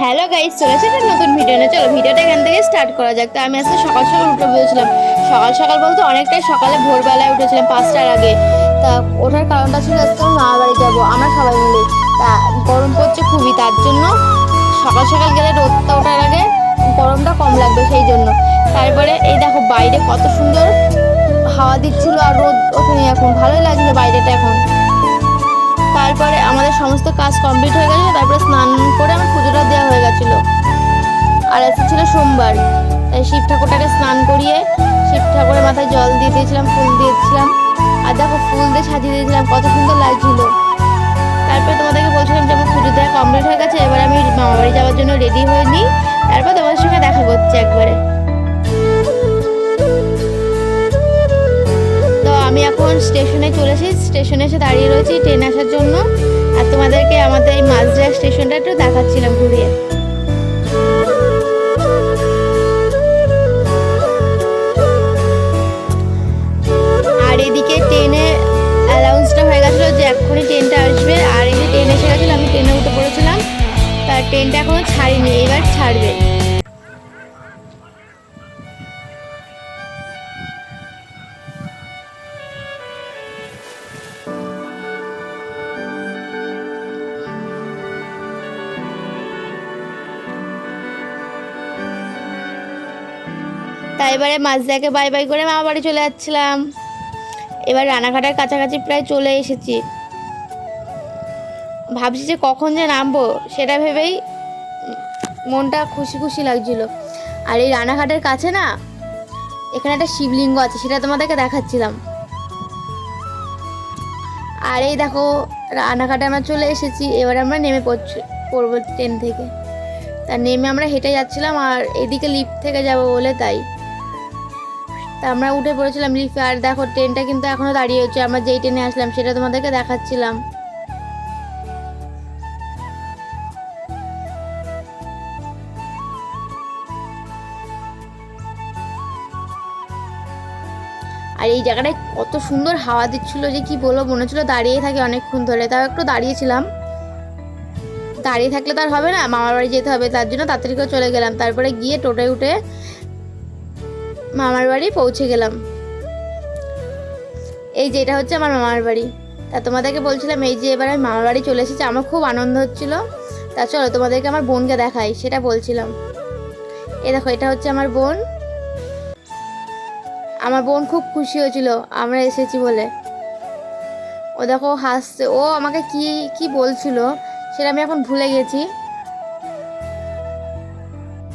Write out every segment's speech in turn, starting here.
Hello guys চলেছে একটা নতুন ভিডিও না চলো ভিডিওটা এখান থেকে স্টার্ট করা যাক। তো আমি আজকে সকাল সকাল উঠে বলেছিলাম, সকাল সকাল বলতে অনেকটাই সকালে ভোরবেলায় উঠেছিলাম পাঁচটার আগে। তা ওঠার কারণটা ছিল আজকে আমি মামা বাড়ি যাব, আমরা সবাই মিলে। তা গরম পড়ছে খুবই, তার জন্য সকাল সকাল গেলে রোদটা ওঠার আগে গরমটা কম লাগবে সেই জন্য। তারপরে এই দেখো, বাইরে কত সুন্দর হাওয়া দিচ্ছিল আর রোদ ওঠেনি এখন। ভালোই লাগছে বাইরেটা এখন। তারপরে আমাদের সমস্ত কাজ কমপ্লিট হয়ে গেছিল তারপরে স্নান করে আমার আর আজকে ছিল সোমবার। তাই শিব ঠাকুরটাকে স্নান করিয়ে শিব ঠাকুরের মাথায় জল দিয়ে দিয়েছিলাম, ফুল দিয়েছিলাম। আর দেখো ফুল দিয়ে সাজিয়ে দিয়েছিলাম, কত সুন্দর লাগছিল। তারপরে তোমাদেরকে বলছিলাম যে আমার পুজো দেওয়া কমপ্লিট হয়ে গেছে, এবার আমি মামা বাড়ি যাওয়ার জন্য রেডি হয়ে নিই। তারপর তোমাদের সঙ্গে দেখা করছি একবারে। তো আমি এখন স্টেশনে চলে এসেছি স্টেশনে এসে দাঁড়িয়ে রয়েছি ট্রেন আসার জন্য। আর তোমাদেরকে আমাদের এই মাঝরা স্টেশনটা একটু দেখাচ্ছিলাম ঘুরিয়ে। তাই এবারে মাঝদাকে বাই বাই করে মামা বাড়ি চলে যাচ্ছিলাম। এবার রানাঘাটের কাছাকাছি প্রায় চলে এসেছি। ভাবছি যে কখন যে নামবো, সেটা ভেবেই মনটা খুশি খুশি লাগছিল। আর এই রানাঘাটের কাছে না, এখানে একটা শিবলিঙ্গ আছে, সেটা তোমাদেরকে দেখাচ্ছিলাম। আর এই দেখো, রানাঘাটে আমরা চলে এসেছি, এবার আমরা নেমে পড়ছি, পড়ব ট্রেন থেকে। তা নেমে আমরা হেঁটে যাচ্ছিলাম, আর এদিকে লিফট থেকে যাব বলে তাই। তা আমরা উঠে পড়েছিলাম লিফে, আর দেখো ট্রেনটা কিন্তু এখনও দাঁড়িয়ে হচ্ছে। আমরা যেই ট্রেনে আসলাম সেটা তোমাদেরকে দেখাচ্ছিলাম। আর এই জায়গাটায় কত সুন্দর হাওয়া দিচ্ছিল যে কি বলব, মনে হচ্ছিল দাঁড়িয়ে থাকে অনেকক্ষণ ধরে। তাও একটু দাঁড়িয়েছিলাম। দাঁড়িয়ে থাকলে তো আর হবে না, মামার বাড়ি যেতে হবে, তার জন্য তাড়াতাড়ি করে চলে গেলাম। তারপরে গিয়ে টোটোয় উঠে মামার বাড়ি পৌঁছে গেলাম। এই যে এটা হচ্ছে আমার মামার বাড়ি। তা তোমাদেরকে বলছিলাম, এই যে এবার আমি মামার বাড়ি চলে এসেছি, আমার খুব আনন্দ হচ্ছিল। তা চলো তোমাদেরকে আমার বোনকে দেখাই, সেটা বলছিলাম। এ দেখো, এটা হচ্ছে আমার বোন। আমার বোন খুব খুশি হয়েছিল, আমরা এসেছি বলে। ও দেখো, হাসছে। ও আমাকে কি কি বলছিল, সেটা আমি এখন ভুলে গেছি।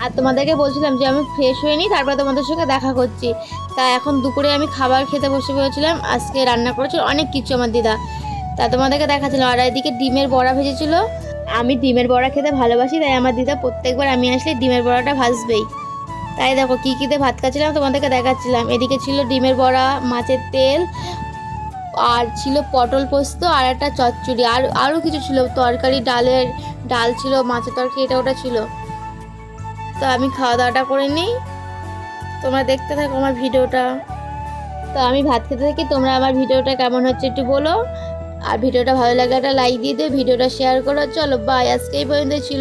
আর তোমাদেরকে বলছিলাম যে আমি ফ্রেশ হয়ে নিই, তারপরে তোমাদের সঙ্গে দেখা করছি। তা এখন দুপুরে আমি খাবার খেতে বসে পড়েছিলাম, আজকে রান্না করেছিল অনেক কিছু আমার দিদা। তা তোমাদেরকে দেখাচ্ছিলাম, আর এদিকে ডিমের বড়া ভেজেছিল। আমি ডিমের বড়া খেতে ভালোবাসি, তাই আমার দিদা প্রত্যেকবার আমি আসলে ডিমের বড়াটা ভাজবেই। তাই দেখো, কী কীতে ভাত খাচ্ছিলাম তোমাদেরকে দেখাচ্ছিলাম। এদিকে ছিল ডিমের বড়া, মাছের তেল, আর ছিল পটল পোস্ত, আর একটা চচ্চড়ি। আর আরও কিছু ছিল, তরকারি, ডালের ডাল ছিল, মাছের তরকারি, এটা ওটা ছিল। তো আমি খাওয়া দাওয়াটা করে নিই। তোমরা দেখতে থাকো আমার ভিডিওটা। তো আমি ভাত খেতে থাকি, তোমরা আমার ভিডিওটা কেমন হচ্ছে একটু বলো। আর ভিডিওটা ভালো লাগে একটা লাইক দিয়ে দিও, ভিডিওটা শেয়ার করো। চলো বাই আজকে এই পর্যন্ত ছিল।